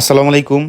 আসসালামু আলাইকুম।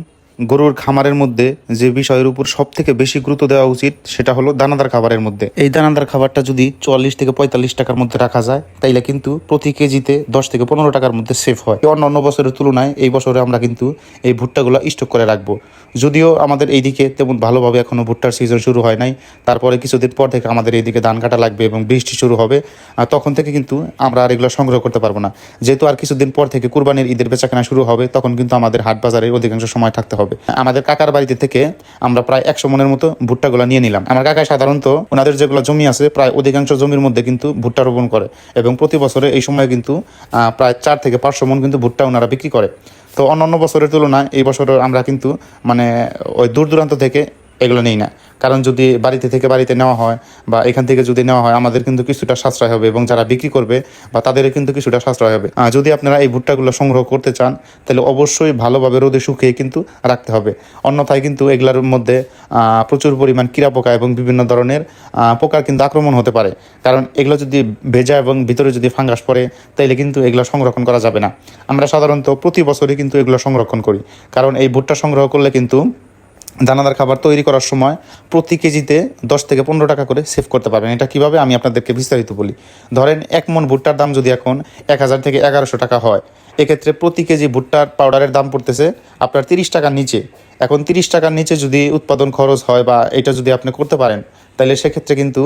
গরুর খামারের মধ্যে যে বিষয়ের উপর সব থেকে বেশি গুরুত্ব দেওয়া উচিত, সেটা হলো দানাদার খাবারের মধ্যে। এই দানাদার খাবারটা যদি চুয়াল্লিশ থেকে পঁয়তাল্লিশ টাকার মধ্যে রাখা যায়, তাইলে কিন্তু প্রতি কেজিতে দশ থেকে পনেরো টাকার মধ্যে সেফ হয়। অন্য অন্য বছরের তুলনায় এই বছরে আমরা কিন্তু এই ভুট্টাগুলো স্টক করে রাখব। যদিও আমাদের এইদিকে তেমন ভালোভাবে এখনও ভুট্টার সিজন শুরু হয় নাই, তারপরে কিছুদিন পর থেকে আমাদের এইদিকে ধান কাটা লাগবে এবং বৃষ্টি শুরু হবে, আর তখন থেকে কিন্তু আমরা আর এগুলো সংগ্রহ করতে পারব না। যেহেতু আর কিছুদিন পর থেকে কুরবানির ঈদের বেচাকেনা শুরু হবে, তখন কিন্তু আমাদের হাট বাজারে অধিকাংশ সময় থাকতে হবে। আমাদের কাকার বাড়িতে থেকে আমরা প্রায় একশো মনের মতো ভুট্টাগুলো নিয়ে নিলাম। আমার কাকা সাধারণত ওনাদের যেগুলো জমি আছে, প্রায় অধিকাংশ জমির মধ্যে কিন্তু ভুট্টা রোপণ করে এবং প্রতি বছরে এই সময় কিন্তু প্রায় চার থেকে পাঁচশো মন কিন্তু ভুট্টা ওনারা বিক্রি করে। তো অন্যান্য বছরের তুলনায় এই বছর আমরা কিন্তু মানে ওই দূর দূরান্ত থেকে এগুলো নেই না। কারণ যদি বাড়িতে থেকে বাড়িতে নেওয়া হয় বা এখান থেকে যদি নেওয়া হয়, আমাদের কিন্তু কিছুটা সাশ্রয় হবে এবং যারা বিক্রি করবে বা তাদের কিন্তু কিছুটা সাশ্রয় হবে। যদি আপনারা এই ভুট্টাগুলো সংগ্রহ করতে চান, তাহলে অবশ্যই ভালোভাবে রোদে শুকিয়ে কিন্তু রাখতে হবে। অন্যথায় কিন্তু এগুলোর মধ্যে প্রচুর পরিমাণ কীরা পোকা এবং বিভিন্ন ধরনের পোকার কিন্তু আক্রমণ হতে পারে। কারণ এগুলো যদি ভেজা এবং ভিতরে যদি ফাঙ্গাস পড়ে, তাইলে কিন্তু এগুলো সংরক্ষণ করা যাবে না। আমরা সাধারণত প্রতি বছরই কিন্তু এগুলো সংরক্ষণ করি। কারণ এই ভুট্টা সংগ্রহ করলে কিন্তু দানাদার খাবার তৈরি করার সময় প্রতি কেজিতে দশ থেকে পনেরো টাকা করে সেভ করতে পারবেন। এটা কীভাবে? আমি আপনাদেরকে বিস্তারিত বলি। ধরেন এক মন ভুট্টার দাম যদি এখন এক হাজার থেকে এগারোশো টাকা হয়, এক্ষেত্রে প্রতি কেজি ভুট্টার পাউডারের দাম পড়তেছে আপনার তিরিশ টাকার নিচে। এখন তিরিশ টাকার নিচে যদি উৎপাদন খরচ হয় বা এটা যদি আপনি করতে পারেন তাহলে সেক্ষেত্রে কিন্তু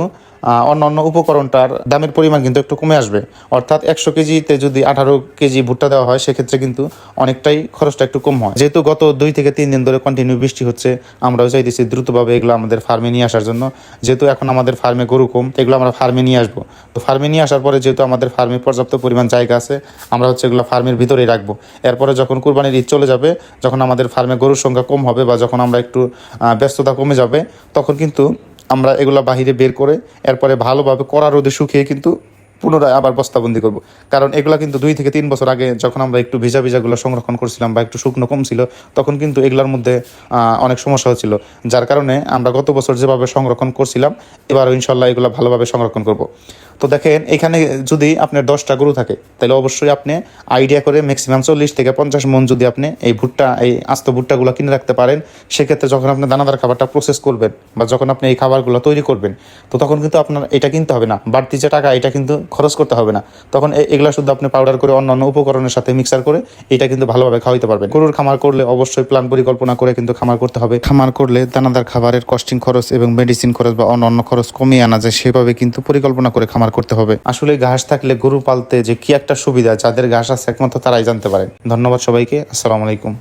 অন্য অন্য উপকরণটার দামের পরিমাণ কিন্তু একটু কমে আসবে। অর্থাৎ একশো কেজিতে যদি আঠারো কেজি ভুট্টা দেওয়া হয়, সেক্ষেত্রে কিন্তু অনেকটাই খরচটা একটু কম হয়। যেহেতু গত দুই থেকে তিন দিন ধরে কন্টিনিউ বৃষ্টি হচ্ছে, আমরাও চাইতেছি দ্রুতভাবে এগুলো আমাদের ফার্মে নিয়ে আসার জন্য। যেহেতু এখন আমাদের ফার্মে গরু কম, এগুলো আমরা ফার্মে নিয়ে আসব। তো ফার্মে নিয়ে আসার পরে যেহেতু আমাদের ফার্মে পর্যাপ্ত পরিমাণ জায়গা আছে, আমরা হচ্ছে এগুলো ফার্মের ভিতরেই রাখব। এরপরে যখন কুরবানির ঈদ চলে যাবে, যখন আমাদের ফার্মে গরুর সংখ্যা কম হবে বা যখন আমরা একটু ব্যস্ততা কমে যাবে, তখন কিন্তু আমরা এগুলো বাহিরে বের করে এরপরে ভালোভাবে কড়া রোদে শুকিয়ে কিন্তু পুনরায় আবার বস্তাবন্দি করব। কারণ এগুলা কিন্তু দুই থেকে তিন বছর আগে যখন আমরা একটু ভিজা ভিজাগুলো সংরক্ষণ করছিলাম বা একটু শুকনো কম ছিল, তখন কিন্তু এগুলোর মধ্যে অনেক সমস্যা হচ্ছিল। যার কারণে আমরা গত বছর যেভাবে সংরক্ষণ করছিলাম, এবারও ইনশাল্লাহ এগুলো ভালোভাবে সংরক্ষণ করব। তো দেখেন, এখানে যদি আপনার দশটা গরু থাকে, তাহলে অবশ্যই আপনি আইডিয়া করে ম্যাক্সিমাম চল্লিশ থেকে পঞ্চাশ মন যদি আপনি এই ভুট্টা, এই আস্ত ভুট্টাগুলো কিনে রাখতে পারেন, সেক্ষেত্রে যখন আপনি দানাদার খাবারটা প্রসেস করবেন বা যখন আপনি এই খাবারগুলো তৈরি করবেন, তো তখন কিন্তু আপনার এটা কিনতে হবে না। বাড়তি যে টাকা, এটা কিন্তু খরচ করতে হবে না। তখন এগুলা শুধু আপনি পাউডার করে অন্যান্য উপকরণের সাথে মিক্সার করে এটা কিন্তু ভালোভাবে খাওয়াইতে পারবেন। গরুর খামার করলে অবশ্যই প্ল্যান পরিকল্পনা করে কিন্তু খামার করতে হবে। খামার করলে দানাদার খাবারের কস্টিং খরচ এবং মেডিসিন খরচ বা অন্যান্য খরচ কমিয়ে আনা যায়, সেভাবে কিন্তু পরিকল্পনা করে খামার করতে হবে। আসলে ঘাস থাকলে গরু পালতে যে কি একটা সুবিধা, যাদের ঘাস আছে একমাত্র তারাই জানতে পারেন। ধন্যবাদ সবাইকে, আসসালামু আলাইকুম।